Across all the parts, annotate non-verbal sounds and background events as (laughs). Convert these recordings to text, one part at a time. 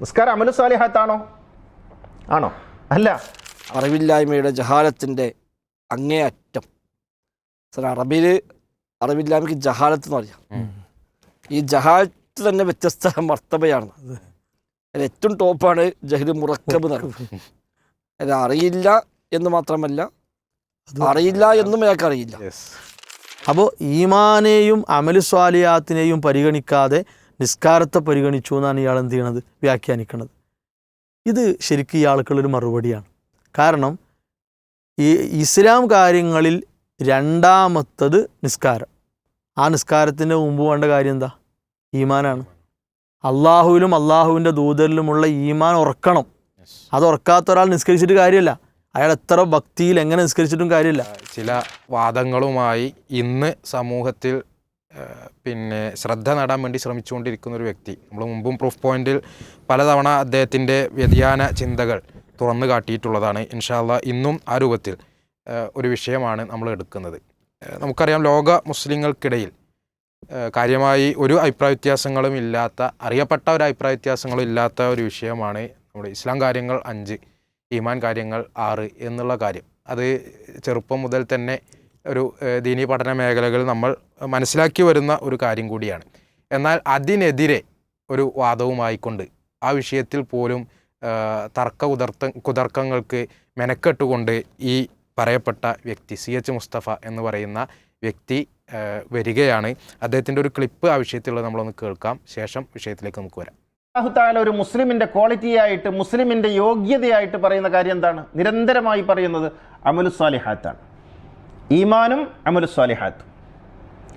നിസ്കാരം അമലു സാലിഹാത്താണോ? ആണോ? അല്ല. അറിവില്ലായ്മയുടെ ജഹാലത്തിന്റെ അങ്ങേയറ്റം. സാർ അറബിയിൽ അറിവില്ലായ്മയ്ക്ക് ജഹാലത്ത് എന്ന് പറയാം. ഈ ജഹാലത്ത് തന്നെ വ്യത്യസ്ത മർത്തബയാണ്. അതിൽ ഏറ്റവും ടോപ്പാണ് ജഹിദ് മുറക്കബ് എന്ന് പറയുന്നത്. അത് അറിയില്ല എന്ന് മാത്രമല്ല അറിയില്ല എന്നും അയാൾക്ക് അറിയില്ല. അപ്പോൾ ഈമാനെയും അമലു സ്വാലിയാത്തിനെയും പരിഗണിക്കാതെ നിസ്കാരത്തെ പരിഗണിച്ചു എന്നാണ് ഇയാൾ എന്ത് ചെയ്യണത്? വ്യാഖ്യാനിക്കുന്നത് ഇത് ശരിക്കും ഇയാൾക്കുള്ളൊരു മറുപടിയാണ്. കാരണം ഈ ഇസ്ലാം കാര്യങ്ങളിൽ രണ്ടാമത്തത് നിസ്കാരം. ആ നിസ്കാരത്തിന്റെ മുമ്പ് വേണ്ട കാര്യം എന്താ? ഈമാനാണ്. അള്ളാഹുവിലും അള്ളാഹുവിന്റെ ദൂതരിലുമുള്ള ഈമാൻ ഉറക്കണം. അത് ഉറക്കാത്ത ഒരാൾ നിസ്കരിച്ചിട്ട് കാര്യമല്ല. അയാൾ എത്ര ഭക്തിയിൽ എങ്ങനെ നിസ്കരിച്ചിട്ടും കാര്യമില്ല. ചില വാദങ്ങളുമായി ഇന്ന് സമൂഹത്തിൽ പിന്നെ ശ്രദ്ധ നേടാൻ വേണ്ടി ശ്രമിച്ചുകൊണ്ടിരിക്കുന്ന ഒരു വ്യക്തി. നമ്മൾ മുമ്പും പ്രൂഫ് പോയിന്റിൽ പലതവണ അദ്ദേഹത്തിന്റെ വ്യതിയാന ചിന്തകൾ തുറന്നു കാട്ടിയിട്ടുള്ളതാണ്. ഇൻഷാല്ല ഇന്നും ആ രൂപത്തിൽ ഒരു വിഷയമാണ് നമ്മൾ എടുക്കുന്നത്. നമുക്കറിയാം ലോക മുസ്ലിങ്ങൾക്കിടയിൽ കാര്യമായി ഒരു അഭിപ്രായ വ്യത്യാസങ്ങളും ഇല്ലാത്ത അറിയപ്പെട്ട ഒരു അഭിപ്രായ വ്യത്യാസങ്ങളും ഇല്ലാത്ത ഒരു വിഷയമാണ് നമ്മുടെ ഇസ്ലാം കാര്യങ്ങൾ അഞ്ച് ഈമാൻ കാര്യങ്ങൾ ആറ് എന്നുള്ള കാര്യം. അത് ചെറുപ്പം മുതൽ തന്നെ ഒരു ദീനീ പഠന മേഖലകൾ നമ്മൾ മനസ്സിലാക്കി വരുന്ന ഒരു കാര്യം കൂടിയാണ്. എന്നാൽ അതിനെതിരെ ഒരു വാദവുമായിക്കൊണ്ട് ആ വിഷയത്തിൽ പോലും തർക്ക കുതർത്ത കുതർക്കങ്ങൾക്ക് മെനക്കെട്ടുകൊണ്ട് ഈ പറയപ്പെട്ട വ്യക്തി സി എച്ച് മുസ്തഫ എന്ന് പറയുന്ന വ്യക്തി വരികയാണ്. അദ്ദേഹത്തിന്റെ ഒരു ക്ലിപ്പ് ആ വിഷയത്തിലുള്ളത് നമ്മളൊന്ന് കേൾക്കാം. ശേഷം വിഷയത്തിലേക്ക് നമുക്ക് വരാം. അള്ളാഹുത്താല ഒരു മുസ്ലിമിന്റെ ക്വാളിറ്റിയായിട്ട് മുസ്ലിമിന്റെ യോഗ്യതയായിട്ട് പറയുന്ന കാര്യം എന്താണ്? നിരന്തരമായി പറയുന്നത് അമലു സാലിഹാത്താണ്. ഈമാനും അമലു അമുലുസ്വാലിഹാത്ത്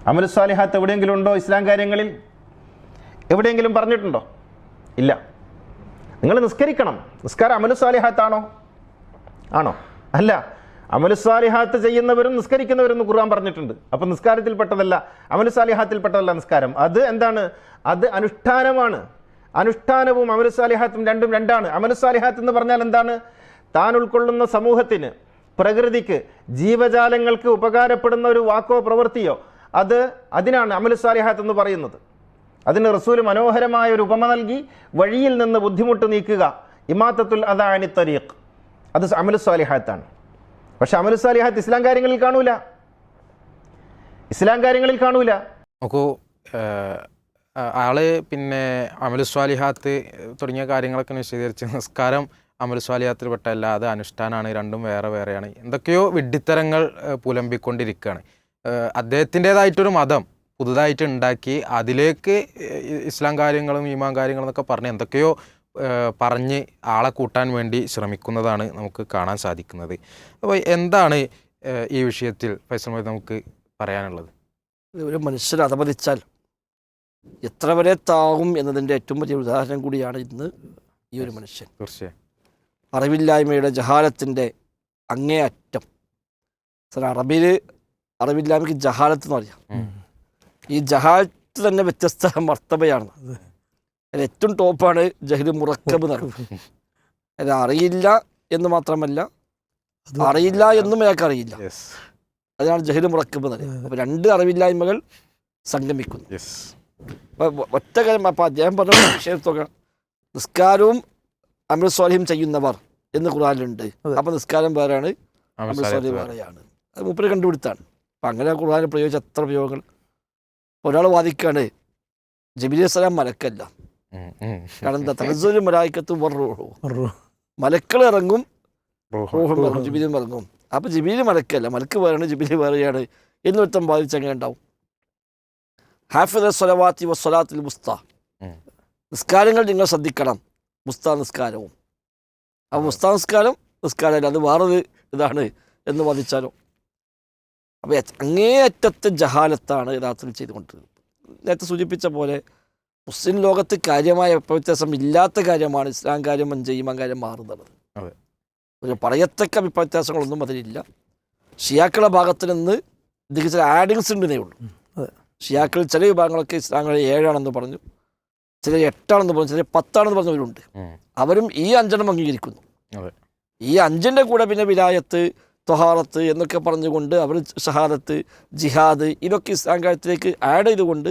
അമലു സാലിഹാത്ത് എവിടെയെങ്കിലും ഉണ്ടോ ഇസ്ലാം കാര്യങ്ങളിൽ? എവിടെയെങ്കിലും പറഞ്ഞിട്ടുണ്ടോ? ഇല്ല. നിങ്ങൾ നിസ്കരിക്കണം. നിസ്കാരം അമലു സാലിഹാത്താണോ ആണോ? അല്ല. അമലു സാലിഹാത്ത് ചെയ്യുന്നവരും നിസ്കരിക്കുന്നവരും ഖുർആൻ പറഞ്ഞിട്ടുണ്ട്. അപ്പൊ നിസ്കാരത്തിൽപ്പെട്ടതല്ല അമലു പെട്ടതല്ല നിസ്കാരം. അത് എന്താണ്? അത് അനുഷ്ഠാനമാണ്. അനുഷ്ഠാനവും അമലു സാലിഹാത്തും രണ്ടും രണ്ടാണ്. അമലു സാലിഹാത്ത് എന്ന് പറഞ്ഞാൽ എന്താണ്? താൻ ഉൾക്കൊള്ളുന്ന സമൂഹത്തിന് പ്രകൃതിക്ക് ജീവജാലങ്ങൾക്ക് ഉപകാരപ്പെടുന്ന ഒരു വാക്കോ പ്രവൃത്തിയോ അത് അതിനാണ് അമലു സാലിഹാത്ത് എന്ന് പറയുന്നത്. അതിന് റസൂൽ മനോഹരമായ ഒരു ഉപമ നൽകി വഴിയിൽ നിന്ന് ബുദ്ധിമുട്ട് നീക്കുക ഇമാത്തത്തുൽ അദാനി തരീഖ്. അത് അമലു സാലിഹാത്താണ്. പക്ഷെ അമലു സാലിഹാത്ത് ഇസ്ലാം കാര്യങ്ങളിൽ കാണൂല. ഇസ്ലാം കാര്യങ്ങളിൽ കാണൂല. നോക്കൂ ആൾ പിന്നെ അമലു സ്വാലിഹാത്ത് തുടങ്ങിയ കാര്യങ്ങളൊക്കെ വിശദീകരിച്ച് നിസ്കാരം അമലു സ്വാലിഹാത്തിൽ അല്ലാതെ അത് അനുഷ്ഠാനമാണ് രണ്ടും വേറെ വേറെയാണ്. എന്തൊക്കെയോ വിഡ്ഢിത്തരങ്ങൾ പുലമ്പിക്കൊണ്ടിരിക്കുകയാണ് അദ്ദേഹത്തിന്റെതായിട്ടൊരു മതം പുതുതായിട്ട് ഉണ്ടാക്കി അതിലേക്ക് ഇസ്ലാം കാര്യങ്ങളും ഈമാൻ കാര്യങ്ങളും എന്നൊക്കെ പറഞ്ഞ് എന്തൊക്കെയോ പറഞ്ഞ് ആളെ കൂട്ടാൻ വേണ്ടി ശ്രമിക്കുന്നതാണ് നമുക്ക് കാണാൻ സാധിക്കുന്നത്. അപ്പോൾ എന്താണ് ഈ വിഷയത്തിൽ ഫൈസൽ നമുക്ക് പറയാനുള്ളത്? ഒരു മനുഷ്യൻ അധപതിച്ചാൽ എത്ര വരെ താകും എന്നതിന്റെ ഏറ്റവും വലിയ ഉദാഹരണം കൂടിയാണ് ഇന്ന് ഈ ഒരു മനുഷ്യൻ. തീർച്ചയായും. അറിവില്ലായ്മയുടെ ജഹാലത്തിന്റെ അങ്ങേയറ്റം. സാർ അറബിയിൽ അറിവില്ലായ്മയ്ക്ക് ജഹാലത്ത് എന്ന് പറയാം. ഈ ജഹാലത്ത് തന്നെ വ്യത്യസ്ത മർത്തബയാണ്. അതിൽ ഏറ്റവും ടോപ്പാണ് ജഹിൽ മുറക്കബ് എന്ന് പറയുന്നത്. അത് അറിയില്ല എന്ന് മാത്രമല്ല അറിയില്ല എന്നും അയാൾക്ക് അറിയില്ല. അതിനാണ് ജഹിൽ മുറക്കബ് എന്ന് പറയുന്നത്. അപ്പോൾ രണ്ട് അറിവില്ലായ്മകൾ സംഗമിക്കുന്നു. ഒറ്റ കാര്യം അപ്പം അദ്ദേഹം പറഞ്ഞ വിഷയത്തൊക്കെ നിസ്കാരവും അമൃത് സ്വാലിഹം ചെയ്യുന്നവർ എന്ന് ഖുറാനിലുണ്ട് അപ്പം നിസ്കാരം വേറെയാണ് അമൃത് വേറെയാണ്. അത് മുപ്പര് കണ്ടുപിടുത്താണ്. അപ്പം അങ്ങനെ ഖുറാനിൽ പ്രയോഗിച്ച എത്ര പ്രയോഗങ്ങൾ ഒരാൾ വാദിക്കുകയാണ് ജബിലി അസ്സലാം മലക്കല്ല. കാരണം എന്താ? മലായിക്കത്തും മലക്കൾ ഇറങ്ങും റൂഹും. ഇറങ്ങും ജിബിലും ഇറങ്ങും. അപ്പം ജിബിലി മലക്കല്ല. മലക്ക് വേറെയാണ് ജിബിലി വേറെയാണ്. എന്നൊരുത്തം ബാധിച്ചങ്ങനെ ഉണ്ടാവും. ഹാഫിദ് സ്വലവാത്തി വസ്വലാത്തിൽ മുസ്ത. നിസ്കാരങ്ങൾ നിങ്ങൾ ശ്രദ്ധിക്കണം. മുസ്ത നിസ്കാരവും. ആ മുസ്ത നിസ്കാരം നിസ്കാരമല്ല അത് വേറൊരു ഇതാണ് എന്ന് വാദിച്ചാലോ? അപ്പോൾ അങ്ങേയറ്റത്തെ ജഹാലത്താണ് യഥാർത്ഥത്തിൽ ചെയ്തുകൊണ്ടിരുന്നത്. നേരത്തെ സൂചിപ്പിച്ച പോലെ മുസ്ലിം ലോകത്ത് കാര്യമായ വ്യത്യാസം ഇല്ലാത്ത കാര്യമാണ് ഇസ്ലാം കാര്യം മഞ്ചയിമാൻ കാര്യം മാറുന്നത്. അതെ. ഒരു പറയത്തക്ക വ്യത്യാസങ്ങളൊന്നും അതിലില്ല. ഷിയാക്കളുടെ ഭാഗത്ത് നിന്ന് ഇതിൽ ചില ആഡിങ്സ് ഉണ്ടെന്നേ ഉള്ളൂ. ഷിയാക്കൾ ചില വിഭാഗങ്ങളൊക്കെ ഇസ്ലാങ്ങളെ ഏഴാണെന്ന് പറഞ്ഞു. ചില എട്ടാണെന്ന് പറഞ്ഞു ചില പത്താണെന്ന് പറഞ്ഞവരുണ്ട്. അവരും ഈ അഞ്ചെണ്ണം അംഗീകരിക്കുന്നു. ഈ അഞ്ചിന്റെ കൂടെ പിന്നെ വിലായത്ത് തൊഹാറത്ത് എന്നൊക്കെ പറഞ്ഞുകൊണ്ട് അവർ ഷഹാദത്ത് ജിഹാദ് ഇതൊക്കെ ഇസ്ലാം കാര്യത്തിലേക്ക് ആഡ് ചെയ്തുകൊണ്ട്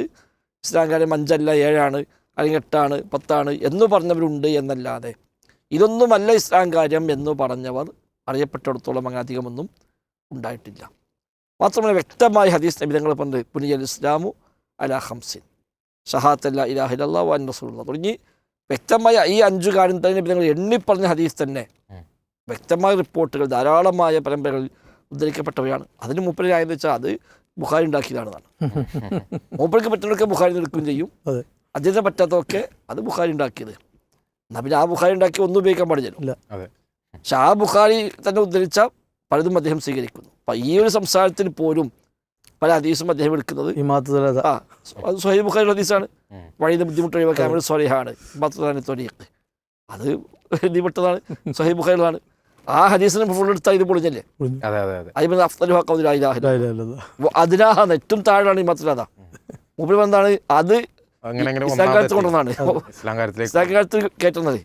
ഇസ്ലാം കാര്യം അഞ്ചല്ല ഏഴാണ് അല്ലെങ്കിൽ എട്ടാണ് പത്താണ് എന്ന് പറഞ്ഞവരുണ്ട് എന്നല്ലാതെ. ഇതൊന്നുമല്ല ഇസ്ലാം കാര്യം എന്ന് പറഞ്ഞവർ അറിയപ്പെട്ടിടത്തോളം അങ്ങനെ അധികമൊന്നും ഉണ്ടായിട്ടില്ല. മാത്രമല്ല വ്യക്തമായ ഹദീസ് നബിതങ്ങളെ പറഞ്ഞത് പുനിയൽ ഇസ്ലാമു അല ഹംസിൻ ഷഹാത്തല്ല ഇലാഹിലല്ലാ വൻ റസൂലുള്ള. തുടങ്ങി വ്യക്തമായ ഈ അഞ്ചു കാര്യം തന്നെ നിങ്ങൾ എണ്ണിപ്പറഞ്ഞ ഹദീസ് തന്നെ. വ്യക്തമായ റിപ്പോർട്ടുകൾ ധാരാളമായ പരമ്പരകളിൽ ഉദ്ധരിക്കപ്പെട്ടവയാണ്. അതിന് മൂപ്പരായെന്ന് വെച്ചാൽ അത് ബുഖാരി ഉണ്ടാക്കിയതാണെന്നാണ്. (laughs) മൂപ്പർക്ക് പറ്റുന്നതൊക്കെ ബുഖാരി എടുക്കുകയും ചെയ്യും. അദ്ദേഹത്തെ പറ്റാത്തതൊക്കെ അത് ബുഖാരി ഉണ്ടാക്കിയത്. എന്നാൽ പിന്നെ ആ ബുഖാരി ഉണ്ടാക്കി ഒന്നും ഉപയോഗിക്കാൻ പാടില്ലല്ലോ അതെ. പക്ഷെ ആ ബുഖാരി തന്നെ ഉദ്ധരിച്ച പലതും അദ്ദേഹം സ്വീകരിക്കുന്നു. അപ്പം ഈ ഒരു സംസാരത്തിൽ പോലും പല ഹദീസും അദ്ദേഹം എടുക്കുന്നത്. ആ അത് സ്വഹീ ബുഖാരി ഹദീസാണ്. വഴിയിൽ നിന്ന് ബുദ്ധിമുട്ട് ഒഴിവാക്കാൻ വേണ്ടി സ്വലിഹാണ് ബാത്തുദാനി തൊലിയക്ക് അത് എഴുതിപ്പെട്ടതാണ് സ്വഹീ ബുഖാരികളാണ് ആ ഹദീസിന് ഫുൾ എടുത്താൽ ഇത് പൊളിഞ്ഞല്ലേ? അതെ അതെ അതെ. അതിന് ഏറ്റവും താഴെയാണ് ഈ മത്തുലാദ മുമ്പിൽ എന്താണ് അത് അങ്ങനെ അങ്ങനെ ഇസ്ലാം കാലത്ത് ഒന്നാമത്തെ കൊണ്ടുവന്നാണ് ഇസ്ലാംകാലത്ത് കയറ്റുന്നത്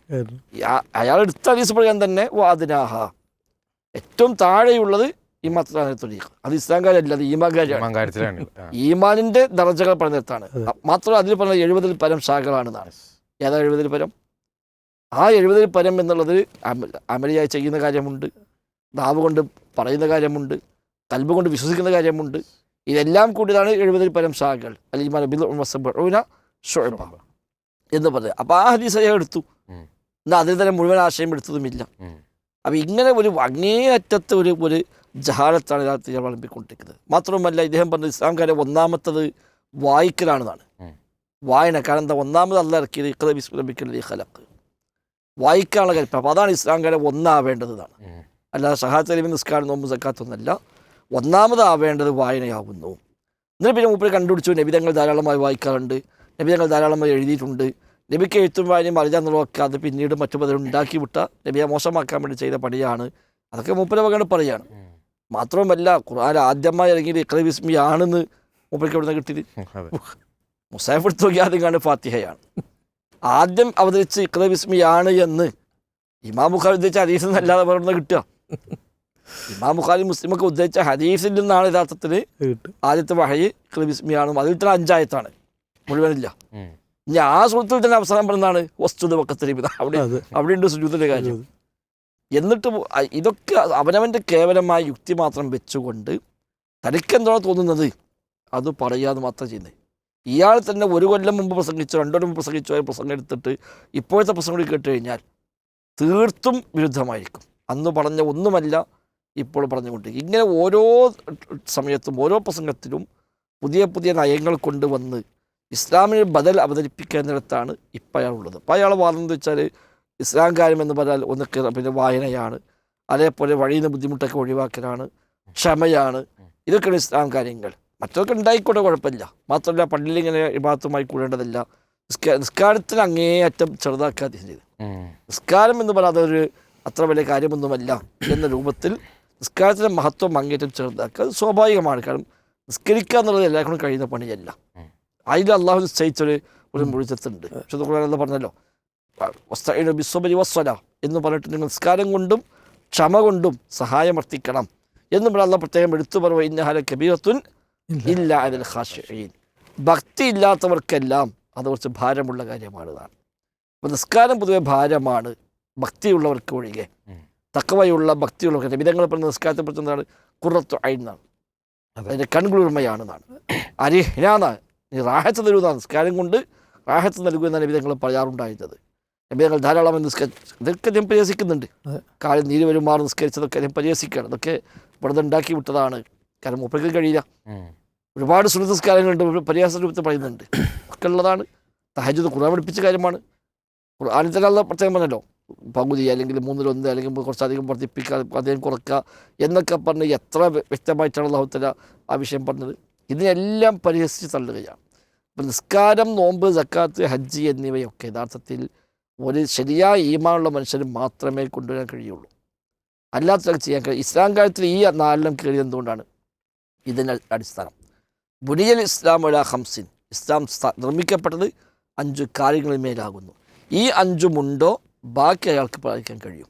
അയാൾ എടുത്ത ഹദീസ് പറയാൻ തന്നെ ഏറ്റവും താഴെയുള്ളത് ഈ മാത്രമാണ് തൊലീഖ് അത് ഇസ്ലാം കാര്യമല്ല അത് ഈമാൻ കാര്യമാണ്. ഈമാനിന്റെ ദർജകൾ പറഞ്ഞിടത്താണ് മാത്രം അതിൽ പറഞ്ഞ എഴുപതിൽ പരം ശാഖകളാണെന്നാണ്. ഏതാ എഴുപതിൽ പരം? ആ എഴുപതിൽ പരം എന്നുള്ളത് അമ- അമലിയായി ചെയ്യുന്ന കാര്യമുണ്ട്. നാവ് കൊണ്ട് പറയുന്ന കാര്യമുണ്ട്. കൽബ് കൊണ്ട് വിശ്വസിക്കുന്ന കാര്യമുണ്ട്. ഇതെല്ലാം കൂടിയതാണ് എഴുപതിൽ പരം ശാഖകൾ. അല്ലെങ്കിൽ എന്ന് പറഞ്ഞത്. അപ്പോൾ ആ ഹദീസ് എടുത്തു. എന്നാൽ അതിൽ തന്നെ മുഴുവൻ ആശയം എടുത്തതുമില്ല. അപ്പം ഇങ്ങനെ ഒരു അങ്ങേയറ്റത്തെ ഒരു ഒരു ജഹാലത്താണ് ഇതിനകത്ത് ഞാൻ വളമ്പിക്കൊണ്ടിരിക്കുന്നത്. മാത്രവുമല്ല ഇദ്ദേഹം പറഞ്ഞ ഇസ്ലാംകാരെ ഒന്നാമത്തത് വായിക്കലാണെന്നാണ്. വായന കാരണം എന്താ? ഒന്നാമത് അല്ല ഇറക്കിയത് ഇക്കത വിസ്ലമിക്കൽ ഈ ഹലക്ക് വായിക്കാനുള്ള കാര്യം. അപ്പോൾ അതാണ് ഇസ്ലാംകാരെ ഉം. അല്ലാതെ ഷഹാത്ത് അലിമി നിസ്കാരം നോമ്പ് സക്കാത്തൊന്നല്ല ഒന്നാമതാവേണ്ടത് വായനയാവുന്നു. എന്നിട്ട് പിന്നെ മൂപ്പര് കണ്ടുപിടിച്ചു. നബിതങ്ങൾ ധാരാളമായി വായിക്കാറുണ്ട്. നബിതങ്ങൾ ധാരാളമായി എഴുതിയിട്ടുണ്ട്. നബിക്ക് എഴുത്തും വായനയും അറിയാന്നുള്ളതൊക്കെ അത് പിന്നീട് മറ്റു പലരും ഉണ്ടാക്കി വിട്ട നബിയെ മോശമാക്കാൻ വേണ്ടി ചെയ്ത പണിയാണ്. അതൊക്കെ മൂപ്പര് വകയാണ് പറയുകയാണ്. മാത്രവുമല്ല ഖുർആൻ ആദ്യമായി ഇറങ്ങിയത് ഇക്രൈ വിസ്മി ആണെന്ന് മൂപ്പയ്ക്ക് എവിടെ നിന്ന് കിട്ടിയത് മുസാഫ് എടുത്ത് നോക്കി ആദ്യം കാണുന്നത് ഫാത്തിഹയാണ്. ആദ്യം അവതരിച്ച് ഇക്രൈ വിസ്മി ആണ് എന്ന് ഇമാം ബുഖാരി ഉദ്ദേശിച്ച ഹദീസിൽ നിന്നല്ലാതെ എവിടുന്നാ കിട്ടുക? ഇമാം ബുഖാരി മുസ്ലിമൊക്കെ ഉദ്ദേശിച്ച ഹദീസിൽ നിന്നാണ് യഥാർത്ഥത്തിൽ ആദ്യത്തെ വഹയി ഇക്ര വിസ്മിയാണ് അതിൽ തന്നെ അഞ്ചായത്താണ് മുഴുവനില്ല. ഇനി ആ സുഹൃത്തിൽ തന്നെ അവസാനം പറഞ്ഞതാണ് വസ്തുത വക്കത്തിരിപ്പിത അവിടെ അവിടെ അവിടെയുണ്ട് സുജൂതിന്റെ കാര്യം. എന്നിട്ട് ഇതൊക്കെ അവനവന്റെ കേവലമായ യുക്തി മാത്രം വെച്ചുകൊണ്ട് തനിക്കെന്താണോ തോന്നുന്നത്? അത് പറയാതെ മാത്രം ചെയ്യുന്നത്. ഇയാൾ തന്നെ ഒരു കൊല്ലം മുമ്പ് പ്രസംഗിച്ചോ രണ്ടോ മുമ്പ് പ്രസംഗിച്ചോ പ്രസംഗം എടുത്തിട്ട് ഇപ്പോഴത്തെ പ്രസംഗം കൂടി കേട്ട് കഴിഞ്ഞാൽ തീർത്തും വിരുദ്ധമായിരിക്കും. അന്ന് പറഞ്ഞ ഒന്നുമല്ല ഇപ്പോൾ പറഞ്ഞുകൊണ്ട് ഇങ്ങനെ ഓരോ സമയത്തും ഓരോ പ്രസംഗത്തിലും പുതിയ പുതിയ നയങ്ങൾ കൊണ്ടുവന്ന് ഇസ്ലാമിന് ബദൽ അവതരിപ്പിക്കുന്നിടത്താണ് ഇപ്പം അയാളുള്ളത് അപ്പോൾ അയാൾ വാദം വെച്ചാൽ ഇസ്ലാം കാര്യം എന്ന് പറഞ്ഞാൽ ഒന്ന് പിന്നെ വായനയാണ്. അതേപോലെ വഴിയിൽ നിന്ന് ബുദ്ധിമുട്ടൊക്കെ ഒഴിവാക്കലാണ്. ക്ഷമയാണ്. ഇതൊക്കെയാണ് ഇസ്ലാം കാര്യങ്ങൾ. മറ്റൊക്കെ ഉണ്ടായിക്കോട്ടെ കുഴപ്പമില്ല. മാത്രമല്ല പള്ളിയിൽ ഇങ്ങനെ വിഭാഗത്തുമായി കൂടേണ്ടതല്ല. നിസ്കാ നിസ്കാരത്തിന് അങ്ങേയറ്റം ചെറുതാക്കാതെ ചെയ്ത്. ഉം. നിസ്കാരം എന്ന് പറഞ്ഞാൽ അതൊരു അത്ര വലിയ കാര്യമൊന്നുമല്ല എന്ന രൂപത്തിൽ നിസ്കാരത്തിന്റെ മഹത്വം അങ്ങേറ്റം ചെറുതാക്കുക. അത് സ്വാഭാവികമാണ്. കാരണം നിസ്കരിക്കുക എന്നുള്ളത് എല്ലാവർക്കും കഴിയുന്ന പണിയല്ല. അതിൽ അള്ളാഹു നിശ്ചയിച്ചൊരു ഒരു മുഴുവത്തുണ്ട് വിശുദ്ധ ഖുർആൻ പറഞ്ഞല്ലോ വസ്തഈനു വസ്വല എന്ന് പറഞ്ഞിട്ട് നിങ്ങൾ നിസ്കാരം കൊണ്ടും ക്ഷമ കൊണ്ടും സഹായം അർത്ഥിക്കണം എന്ന് ഇവിടെ അള്ള പ്രത്യേകം എടുത്തു പറയുക ഇന്നഹാല കബീറത്തുൻ ഇല്ല. അതിൽ ഹാഷീൻ ഭക്തി ഇല്ലാത്തവർക്കെല്ലാം അത് കുറച്ച് ഭാരമുള്ള കാര്യമാണ് ഇതാണ് അപ്പോൾ നിസ്കാരം പൊതുവെ ഭാരമാണ് ഭക്തിയുള്ളവർക്ക് ഒഴികെ. തക്കവയുള്ള ഭക്തിയുള്ളവർക്ക് വിധങ്ങൾ പറഞ്ഞ നിസ്കാരത്തെ പറ്റുന്നതാണ് കുറത്തു അയിന്നാണ് അതെ. അതിന്റെ കൺകുളിർമയാണെന്നാണ്. അരിഹ്നാന്നാണ്. നീ റാഹത്ത് തരുന്നതാണ് നിസ്കാരം കൊണ്ട് റാഹത്ത് നൽകുമെന്നാണ് തങ്ങൾ പറയാറുണ്ടായിരുന്നത്. നബിതങ്ങൾ ധാരാളം നിസ്കരിച്ച് ഇതൊക്കെ ഞാൻ പരിഹസിക്കുന്നുണ്ട്. കാലം കാലിൽ നീര് വരുമാർ നിസ്കരിച്ചതൊക്കെ ഞാൻ പരിഹസിക്കുകയാണ്. അതൊക്കെ ഇവിടെ ഉണ്ടാക്കി വിട്ടതാണ്. കാരണം മൂപ്പർക്ക് കഴിയില്ല. ഒരുപാട് സുനിതസ്കാരങ്ങളുണ്ട് ഒരു പരിഹാസ രൂപത്തിൽ പറയുന്നുണ്ട്. ഒക്കെ ഉള്ളതാണ്. തഹജത് ഖുർആൻ പഠിപ്പിച്ച കാര്യമാണ്. ഖുർആനിൽ തന്നെ അല്ല പ്രത്യേകം പറഞ്ഞല്ലോ. പകുതി അല്ലെങ്കിൽ മൂന്നിലൊന്ന് അല്ലെങ്കിൽ കുറച്ചധികം വർദ്ധിപ്പിക്കുക അദ്ദേഹം കുറക്കുക എന്നൊക്കെ പറഞ്ഞ് എത്ര വ്യ- വ്യക്തമായിട്ടാണ് അള്ളാഹുത്തല ആ വിഷയം പറഞ്ഞത്. ഇതിനെല്ലാം പരിഹസിച്ച് തള്ളുകയാണ്. അപ്പം നിസ്കാരം നോമ്പ് സക്കാത്ത് ഹജ്ജ് എന്നിവയൊക്കെ യഥാർത്ഥത്തിൽ ഒരു ശരിയായ ഈമാനുള്ള മനുഷ്യന് മാത്രമേ കൊണ്ടുവരാൻ കഴിയുള്ളൂ. അല്ലാത്തതൊക്കെ ചെയ്യാൻ കഴിയും ഇസ്ലാം കാര്യത്തിൽ ഈ നാലെണ്ണം കയറിയത് എന്തുകൊണ്ടാണ്? ഇതിന് അടിസ്ഥാനം. ബുനിയൽ ഇസ്ലാം അല ഹംസിൻ ഇസ്ലാം നിർമ്മിക്കപ്പെട്ടത് അഞ്ച് കാര്യങ്ങളിന്മേലാകുന്നു ഈ അഞ്ചുമുണ്ടോ ബാക്കി അയാൾക്ക് പാലിക്കാൻ കഴിയും.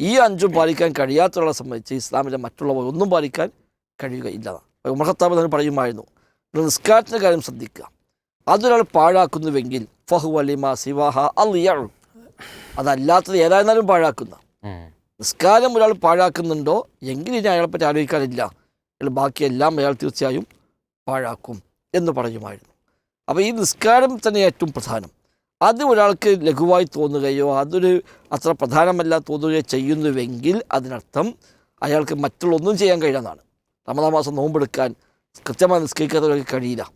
ഈ അഞ്ചും പാലിക്കാൻ കഴിയാത്തവരെ സംബന്ധിച്ച് ഇസ്ലാമിലെ മറ്റുള്ളവർ ഒന്നും പാലിക്കാൻ കഴിയുകയില്ല. ഉമർ ഖത്താബ് തന്നെ പറയുമായിരുന്നു റിസ്കാറ്റിന്റെ നിസ്കാരത്തിന്റെ കാര്യം ശ്രദ്ധിക്കുക. അതൊരാൾ പാഴാക്കുന്നുവെങ്കിൽ ഫഹു അലിമ സിവാഹ അലിയ അതല്ലാത്തത് ഏതായിരുന്നാലും പാഴാക്കുന്ന. നിസ്കാരം ഒരാൾ പാഴാക്കുന്നുണ്ടോ? എങ്കിൽ ഇനി അയാളെ പറ്റി ആലോചിക്കാനില്ല. അയാൾ ബാക്കിയെല്ലാം അയാൾ തീർച്ചയായും പാഴാക്കും എന്ന് പറയുമായിരുന്നു. അപ്പോൾ ഈ നിസ്കാരം തന്നെ ഏറ്റവും പ്രധാനം. അത് ഒരാൾക്ക് ലഘുവായി തോന്നുകയോ അതൊരു അത്ര പ്രധാനമല്ല തോന്നുകയോ ചെയ്യുന്നുവെങ്കിൽ അതിനർത്ഥം അയാൾക്ക് മറ്റുള്ളൊന്നും ചെയ്യാൻ കഴിയാന്നാണ് റമദാൻ മാസം നോമ്പെടുക്കാൻ കൃത്യമായി നിസ്കരിക്കാത്തവർക്ക് കഴിയില്ല.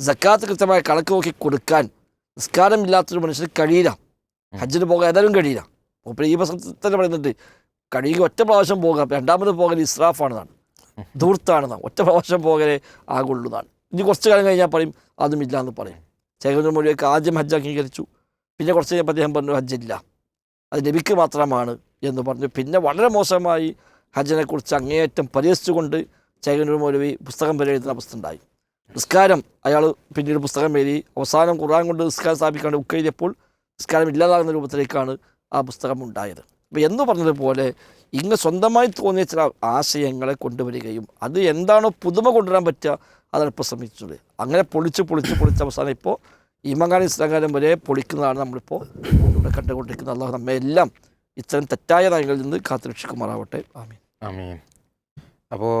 സക്കാത്ത് കൃത്യമായ കണക്ക് നോക്കി കൊടുക്കാൻ നിസ്കാരമില്ലാത്തൊരു മനുഷ്യന് കഴിയില്ല. ഹജ്ജിന് പോകാൻ ഏതായാലും കഴിയില്ല. അപ്പോൾ ഈ പ്രസംഗത്തിൽ തന്നെ പറയുന്നുണ്ട് കഴിയുക ഒറ്റ പ്രാവശ്യം പോകാം. രണ്ടാമത് പോകൽ ഇസ്രാഫാണെന്നാണ്. ധൂർത്താണെന്നാണ് ഒറ്റ പ്രാവശ്യം പോകലേ ആകുള്ളൂന്നാണ്. ഇനി കുറച്ച് കാലം കഴിഞ്ഞാൽ പറയും അതുമില്ല എന്ന് പറയും. ചേകന മൊഴിയൊക്കെ ആദ്യം ഹജ്ജ് അംഗീകരിച്ചു. പിന്നെ കുറച്ച് കഴിഞ്ഞപ്പോൾ അദ്ദേഹം പറഞ്ഞു ഹജ്ജില്ല. അത് നബിക്ക് മാത്രമാണ് എന്ന് പറഞ്ഞു. പിന്നെ വളരെ മോശമായി ഹജ്ജിനെക്കുറിച്ച് അങ്ങേയറ്റം പരിഹസിച്ചുകൊണ്ട് ചേകനൂർ മൗലവി പുസ്തകം വരെ എഴുതുന്ന അവസ്ഥ ഉണ്ടായി നിസ്കാരം അയാൾ പിന്നീട് പുസ്തകം എഴുതി അവസാനം ഖുർആൻ കൊണ്ട് നിസ്കാരം സ്ഥാപിക്കാണ്ട് ബുക്ക് എഴുതിയപ്പോൾ നിസ്കാരം ഇല്ലാതാകുന്ന രൂപത്തിലേക്കാണ് ആ പുസ്തകം ഉണ്ടായത്. അപ്പോൾ എന്ന് പറഞ്ഞതുപോലെ ഇങ്ങനെ സ്വന്തമായി തോന്നിയ ചില ആശയങ്ങളെ കൊണ്ടുവരികയും അത് എന്താണോ പുതുമ കൊണ്ടുവരാൻ പറ്റുക അതാണ് ഇപ്പോൾ ശ്രമിച്ചത്. അങ്ങനെ പൊളിച്ച് പൊളിച്ച് പൊളിച്ച് അവസാനം ഇപ്പോൾ ഈമങ്കാലി ഇസ്ലാകാലം വരെ പൊളിക്കുന്നതാണ് നമ്മളിപ്പോൾ ഇവിടെ കണ്ടുകൊണ്ടിരിക്കുന്നത്. അള്ളാഹു നമ്മെ എല്ലാം ഇത്തരം തെറ്റായ നയങ്ങളിൽ നിന്ന് കാത്തുരക്ഷിക്കുമാറാവട്ടെ. ആമീൻ. അമീൻ. അപ്പോൾ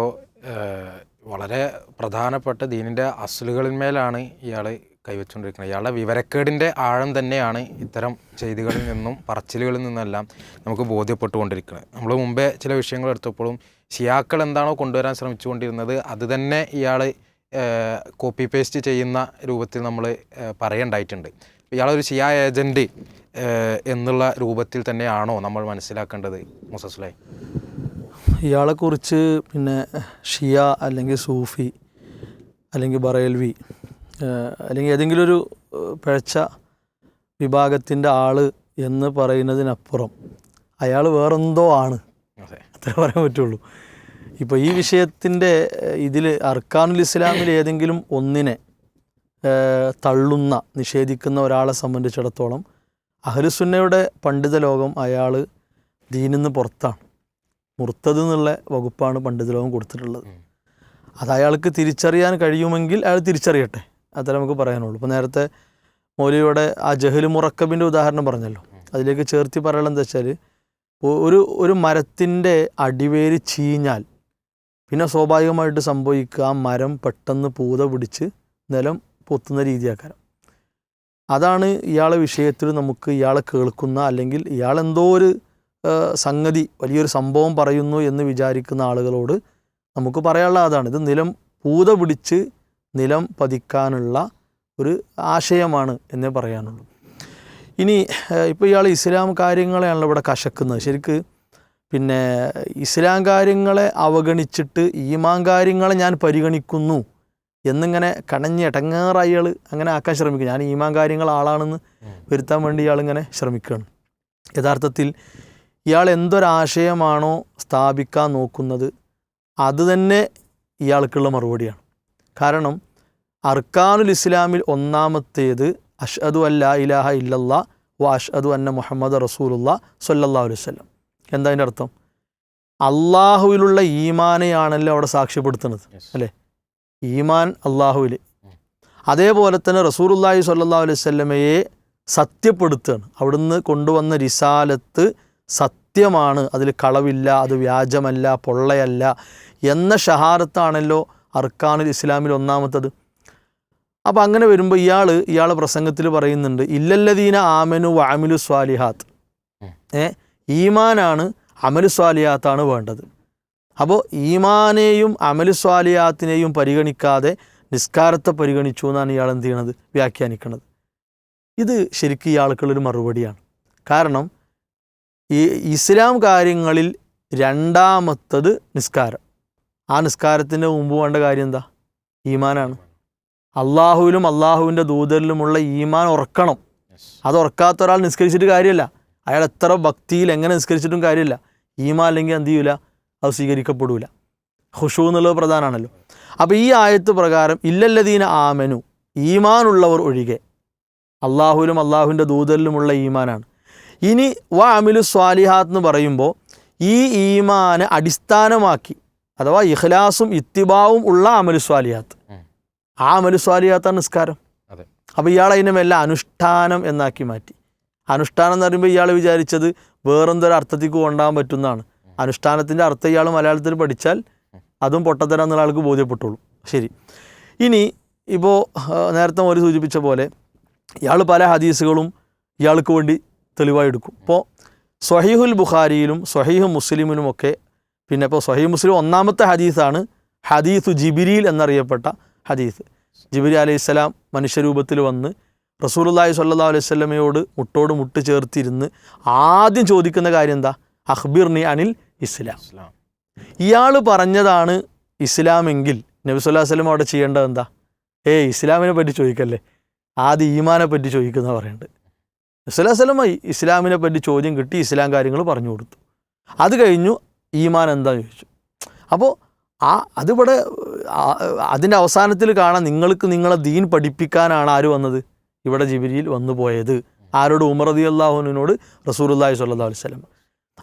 വളരെ പ്രധാനപ്പെട്ട ദീനിന്റെ അസലുകളിന്മേലാണ് ഇയാൾ കൈവച്ചുകൊണ്ടിരിക്കുന്നത് ഇയാളുടെ വിവരക്കേടിന്റെ ആഴം തന്നെയാണ് ഇത്തരം ചെയ്തികളിൽ നിന്നും പറച്ചിലുകളിൽ നിന്നെല്ലാം നമുക്ക് ബോധ്യപ്പെട്ടുകൊണ്ടിരിക്കുന്നത്. നമ്മൾ മുമ്പേ ചില വിഷയങ്ങൾ എടുത്തപ്പോഴും ഷിയാക്കൾ എന്താണോ കൊണ്ടുവരാൻ ശ്രമിച്ചുകൊണ്ടിരുന്നത് അത് തന്നെ ഇയാൾ കോപ്പി പേസ്റ്റ് ചെയ്യുന്ന രൂപത്തിൽ നമ്മൾ പറയേണ്ടായിട്ടുണ്ട്. ഇയാളൊരു ഷിയ ഏജന്റ് എന്നുള്ള രൂപത്തിൽ തന്നെയാണോ നമ്മൾ മനസ്സിലാക്കേണ്ടത് മുസസ്ലേ ഇയാളെക്കുറിച്ച് പിന്നെ ഷിയ അല്ലെങ്കിൽ സൂഫി അല്ലെങ്കിൽ ബറേൽവി അല്ലെങ്കിൽ ഏതെങ്കിലും ഒരു പിഴച്ച വിഭാഗത്തിന്റെ ആൾ എന്ന് പറയുന്നതിനപ്പുറം അയാൾ വേറെന്തോ ആണ്. അതെ. അത്രേ പറയാൻ പറ്റുള്ളൂ. ഇപ്പോൾ ഈ വിഷയത്തിന്റെ ഇതിൽ അർക്കാനുൽ ഇസ്ലാമിൽ ഏതെങ്കിലും ഒന്നിനെ തള്ളുന്ന നിഷേധിക്കുന്ന ഒരാളെ സംബന്ധിച്ചിടത്തോളം അഹലുസുന്നയുടെ പണ്ഡിത ലോകം അയാൾ ദീനിന്ന് പുറത്താണ്. മുർത്തത് എന്നുള്ള വകുപ്പാണ് പണ്ഡിത ലോകം കൊടുത്തിട്ടുള്ളത്. അത് അയാൾക്ക് തിരിച്ചറിയാൻ കഴിയുമെങ്കിൽ അയാൾ തിരിച്ചറിയട്ടെ. അത്ര നമുക്ക് പറയാനുള്ളൂ. ഇപ്പോൾ നേരത്തെ മൗലിയുടെ ആ ജഹൽ മുറക്കബിന്റെ ഉദാഹരണം പറഞ്ഞല്ലോ. അതിലേക്ക് ചേർത്തി പറയാനുള്ളത് എന്താ വെച്ചാൽ ഒരു ഒരു മരത്തിന്റെ അടിവേര് ചീഞ്ഞാൽ പിന്നെ സ്വാഭാവികമായിട്ട് സംഭവിക്കുക ആ മരം പെട്ടെന്ന് പൂത പിടിച്ച് നിലം പൊത്തുന്ന രീതിയാക്കാരം. അതാണ് ഇയാളെ വിഷയത്തിൽ നമുക്ക് ഇയാളെ കേൾക്കുന്ന അല്ലെങ്കിൽ ഇയാളെന്തോ ഒരു സംഗതി വലിയൊരു സംഭവം പറയുന്നു എന്ന് വിചാരിക്കുന്ന ആളുകളോട് നമുക്ക് പറയാനുള്ള അതാണ്. ഇത് നിലം പൂത പിടിച്ച് നിലം പതിക്കാനുള്ള ഒരു ആശയമാണ് എന്നേ പറയാനുള്ളൂ. ഇനി ഇപ്പോൾ ഇയാൾ ഇസ്ലാം കാര്യങ്ങളെയാണല്ലോ ഇവിടെ കശക്കുന്നത്. ശരിക്ക് പിന്നെ ഇസ്ലാം കാര്യങ്ങളെ അവഗണിച്ചിട്ട് ഈമാൻ കാര്യങ്ങളെ ഞാൻ പരിഗണിക്കുന്നു എന്നിങ്ങനെ കണഞ്ഞ് ഇടങ്ങേറായി ഇയാൾ അങ്ങനെ ആക്കാൻ ശ്രമിക്കും. ഞാൻ ഈമാൻ കാര്യങ്ങൾ ആളാണെന്ന് വരുത്താൻ വേണ്ടി ഇയാളിങ്ങനെ ശ്രമിക്കുകയാണ്. യഥാർത്ഥത്തിൽ ഇയാൾ എന്തൊരാശയമാണോ സ്ഥാപിക്കാൻ നോക്കുന്നത് അത് തന്നെ ഇയാൾക്കുള്ള മറുപടിയാണ്. കാരണം അർക്കാനുൽ ഇസ്ലാമിൽ ഒന്നാമത്തേത് അഷ്അദു അല്ല ഇലാഹ ഇല്ലല്ല വ അഷ്അദു അന്ന മുഹമ്മദ് റസൂലുള്ള സല്ലല്ലാഹു അലൈഹി വസല്ലം. എന്താ അതിന്റെ അർത്ഥം? അള്ളാഹുവിലുള്ള ഈമാനെയാണല്ലോ അവിടെ സാക്ഷ്യപ്പെടുത്തുന്നത്. അല്ലേ? ഈമാൻ അള്ളാഹുവിൽ അതേപോലെ തന്നെ റസൂലുള്ളാഹി സ്വല്ലല്ലാഹു അലൈഹി വസല്ലമയെ സത്യപ്പെടുത്തുകയാണ്. അവിടുന്ന് കൊണ്ടുവന്ന റിസാലത്ത് സത്യമാണ്. അതിൽ കളവില്ല അത് വ്യാജമല്ല പൊള്ളയല്ല എന്ന ഷഹാരത്താണല്ലോ അർക്കാനുൽ ഇസ്ലാമിൽ ഒന്നാമത്തത്. അപ്പോൾ അങ്ങനെ വരുമ്പോൾ ഇയാൾ ഇയാൾ പ്രസംഗത്തിൽ പറയുന്നുണ്ട് ഇല്ലല്ലദീന ആമനു വാമിലു സ്വാലിഹാത്ത്. ഏ ഈമാനാണ് അമലു സ്വാലിഹാത്താണ് വേണ്ടത്. അപ്പോൾ ഈമാനെയും അമലു സ്വാലിഹാത്തിനെയും പരിഗണിക്കാതെ നിസ്കാരത്തെ പരിഗണിച്ചു എന്നാണ് ഇയാൾ എന്ത് ചെയ്യണത്? വ്യാഖ്യാനിക്കുന്നത് ഇത് ശരിക്കും ഇയാൾക്കുള്ളൊരു മറുപടിയാണ്. കാരണം ഈ ഇസ്ലാം കാര്യങ്ങളിൽ രണ്ടാമത്തത് നിസ്കാരം. ആ നിസ്കാരത്തിന്റെ മുമ്പ് വേണ്ട കാര്യം എന്താ? ഈമാനാണ്. അള്ളാഹുവിലും അള്ളാഹുവിന്റെ ദൂതരിലുമുള്ള ഈമാൻ ഉറക്കണം. അത് ഉറക്കാത്ത ഒരാൾ നിസ്കരിച്ചിട്ട് കാര്യമില്ല. അയാൾ എത്ര ഭക്തിയിൽ എങ്ങനെ നിസ്കരിച്ചിട്ടും കാര്യമില്ല. ഈമാൻ അല്ലെങ്കിൽ എന്ത് ചെയ്യൂല? അത് സ്വീകരിക്കപ്പെടൂല. ഹുഷു എന്നുള്ളത് പ്രധാനമാണല്ലോ. അപ്പോൾ ഈ ആയത്ത് പ്രകാരം ഇല്ലല്ലതീന ആമനു ഈമാനുള്ളവർ ഒഴികെ. അള്ളാഹുവിലും അള്ളാഹുവിന്റെ ദൂതരിലുമുള്ള ഈമാനാണ്. ഇനി വ അമിലു സ്വാലിഹാത്ത് എന്ന് പറയുമ്പോൾ ഈ ഈമാനെ അടിസ്ഥാനമാക്കി അഥവാ ഇഖ്ലാസും ഇത്തിബാവും ഉള്ള അമലു സ്വാലിഹാത്ത്. ആ അമലു സ്വാലിഹാത്താണ് നിസ്കാരം. അതെ. അപ്പോൾ ഇയാൾ അതിനെല്ലാം അനുഷ്ഠാനം എന്നാക്കി മാറ്റി. അനുഷ്ഠാനം എന്ന് പറയുമ്പോൾ ഇയാൾ വിചാരിച്ചത് വേറെന്തൊരു അർത്ഥത്തിക്ക് കൊണ്ടാകാൻ പറ്റുന്നതാണ്. അനുഷ്ഠാനത്തിന്റെ അർത്ഥം ഇയാൾ മലയാളത്തിൽ പഠിച്ചാൽ അതും പൊട്ടത്തരം എന്നുള്ള ആൾക്ക് ബോധ്യപ്പെട്ടുള്ളൂ. ശരി. ഇനി ഇപ്പോൾ നേരത്തെ ഒരു സൂചിപ്പിച്ച പോലെ ഇയാൾ പല ഹദീസുകളും ഇയാൾക്ക് വേണ്ടി തെളിവായി എടുക്കും ഇപ്പോൾ സ്വഹീഹുൽ ബുഖാരിയിലും സ്വഹീഹു മുസ്ലിമിലുമൊക്കെ പിന്നെ ഇപ്പോൾ സൊഹീഹ് മുസ്ലിം ഒന്നാമത്തെ ഹദീസാണ് ഹദീസു ജിബിരിയിൽ എന്നറിയപ്പെട്ട ഹദീസ്. ജിബിരി അലൈഹി സ്വലാം മനുഷ്യരൂപത്തിൽ വന്ന് റസൂലുല്ലാഹി സ്വല്ലല്ലാഹു അലൈഹി സ്വലമയോട് മുട്ടോട് മുട്ട് ചേർത്തിരുന്ന് ആദ്യം ചോദിക്കുന്ന കാര്യം എന്താ? അഖ്ബിർനി അനിൽ ഇസ്ലാം. ഇയാൾ പറഞ്ഞതാണ് ഇസ്ലാമെങ്കിൽ നബി സ്വല്ലാ വല്ലം അവിടെ ചെയ്യേണ്ടത് എന്താ? ഏയ് ഇസ്ലാമിനെ പറ്റി ചോദിക്കല്ലേ? ആദ്യം ഈമാനെ പറ്റി ചോദിക്കുന്ന പറയുന്നുണ്ട് വസല്ലം ഇസ്ലാമിനെ പറ്റി ചോദ്യം കിട്ടി ഇസ്ലാം കാര്യങ്ങൾ പറഞ്ഞു കൊടുത്തു. അത് കഴിഞ്ഞു ഈമാൻ എന്താ ചോദിച്ചു. അപ്പോൾ ആ അതിവിടെ അതിന്റെ അവസാനത്തിൽ കാണാൻ നിങ്ങൾക്ക് നിങ്ങളെ ദീൻ പഠിപ്പിക്കാനാണ് ആര് വന്നത്? ഇവിടെ ജിബിരിയിൽ വന്നു പോയത്. ആരോട്? ഉമർ റതി അള്ളാഹുവിനോട് റസൂലുല്ലാഹി സ്വല്ലല്ലാഹു അലൈഹി വസല്ലം.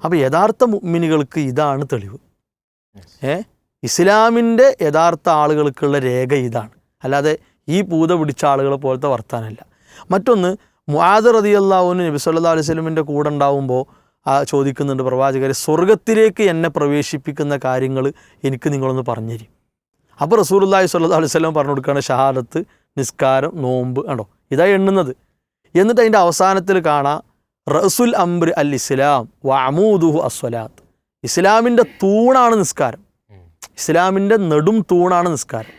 അപ്പോൾ യഥാർത്ഥ മുഅ്മിനുകൾക്ക് ഇതാണ് തെളിവ്. ഏ? ഇസ്ലാമിന്റെ യഥാർത്ഥ ആളുകൾക്കുള്ള രേഖ ഇതാണ്. അല്ലാതെ ഈ പൂത പിടിച്ച ആളുകളെ പോലത്തെ വർത്താനല്ല. മറ്റൊന്ന് മുആദ് റതി അള്ളാഹുവിന് നബി സല്ലല്ലാഹു അലൈഹി സ്വലമിന്റെ കൂടെ ഉണ്ടാവുമ്പോൾ ചോദിക്കുന്നുണ്ട് പ്രവാചകരെ സ്വർഗത്തിലേക്ക് എന്നെ പ്രവേശിപ്പിക്കുന്ന കാര്യങ്ങൾ എനിക്ക് നിങ്ങളൊന്ന് പറഞ്ഞു പറഞ്ഞുതരും. അപ്പോൾ റസൂലുള്ളാഹി സ്വല്ലാ അലൈഹി സ്വലം പറഞ്ഞു കൊടുക്കുകയാണ് ഷഹാദത്ത് നിസ്കാരം നോമ്പ് കണ്ടോ? ഇതാ എണ്ണുന്നത്. എന്നിട്ട് അതിന്റെ അവസാനത്തിൽ കാണാം റസുൽ അംബ്രി അൽ ഇസ്ലാം വഅമൂദുഹു അസ്വലാത്ത്. ഇസ്ലാമിന്റെ തൂണാണ് നിസ്കാരം. ഇസ്ലാമിന്റെ നെടും തൂണാണ് നിസ്കാരം.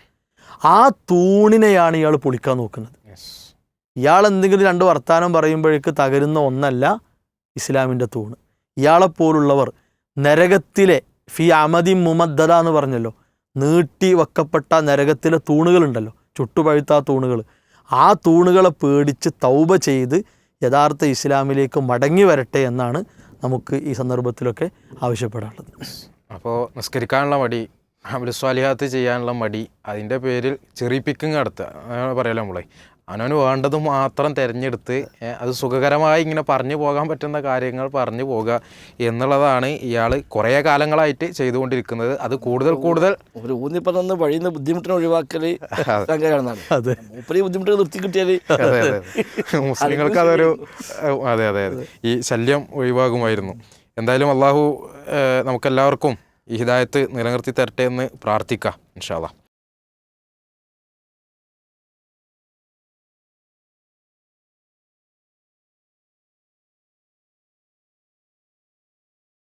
ആ തൂണിനെയാണ് ഇയാൾ പൊളിക്കാൻ നോക്കുന്നത്. ഇയാൾ എന്തെങ്കിലും രണ്ട് വർത്തമാനം പറയുമ്പോഴേക്ക് തകരുന്ന ഒന്നല്ല ഇസ്ലാമിന്റെ തൂണ്. ഇയാളെപ്പോലുള്ളവർ നരകത്തിലെ ഫി അമതി മുമദ്ദത എന്ന് പറഞ്ഞല്ലോ നീട്ടി വെക്കപ്പെട്ട നരകത്തിലെ തൂണുകളുണ്ടല്ലോ ചുട്ടുപഴുത്ത തൂണുകൾ ആ തൂണുകളെ പേടിച്ച് തൗബ ചെയ്ത് യഥാർത്ഥ ഇസ്ലാമിലേക്ക് മടങ്ങി വരട്ടെ എന്നാണ് നമുക്ക് ഈ സന്ദർഭത്തിലൊക്കെ ആവശ്യപ്പെടാനുള്ളത്. അപ്പോൾ നിസ്കരിക്കാനുള്ള മടി അമലുസ്വാലിഹാത്ത് ചെയ്യാനുള്ള മടി അതിന്റെ പേരിൽ ചെറിപ്പിക്കും നടത്തുക. പറയാലോ നമ്മളെ? അവനവന് വേണ്ടത് മാത്രം തിരഞ്ഞെടുത്ത് അത് സുഖകരമായി ഇങ്ങനെ പറഞ്ഞു പോകാൻ പറ്റുന്ന കാര്യങ്ങൾ പറഞ്ഞു പോകുക എന്നുള്ളതാണ് ഇയാൾ കുറേ കാലങ്ങളായിട്ട് ചെയ്തുകൊണ്ടിരിക്കുന്നത്. അത് കൂടുതൽ കൂടുതൽ ഒരു വഴിയിൽ നിന്ന് ബുദ്ധിമുട്ടിനെ ഒഴിവാക്കൽ അതെ. ബുദ്ധിമുട്ട് നിർത്തി കിട്ടിയാൽ മുസ്ലിങ്ങൾക്ക് അതൊരു അതെ. അതെ അതെ ഈ ശല്യം ഒഴിവാകുമായിരുന്നു. എന്തായാലും അള്ളാഹു നമുക്കെല്ലാവർക്കും ഈ ഹിദായത്ത് നിലനിർത്തി തരട്ടെ എന്ന് പ്രാർത്ഥിക്കാം ഇൻഷാല്ലാ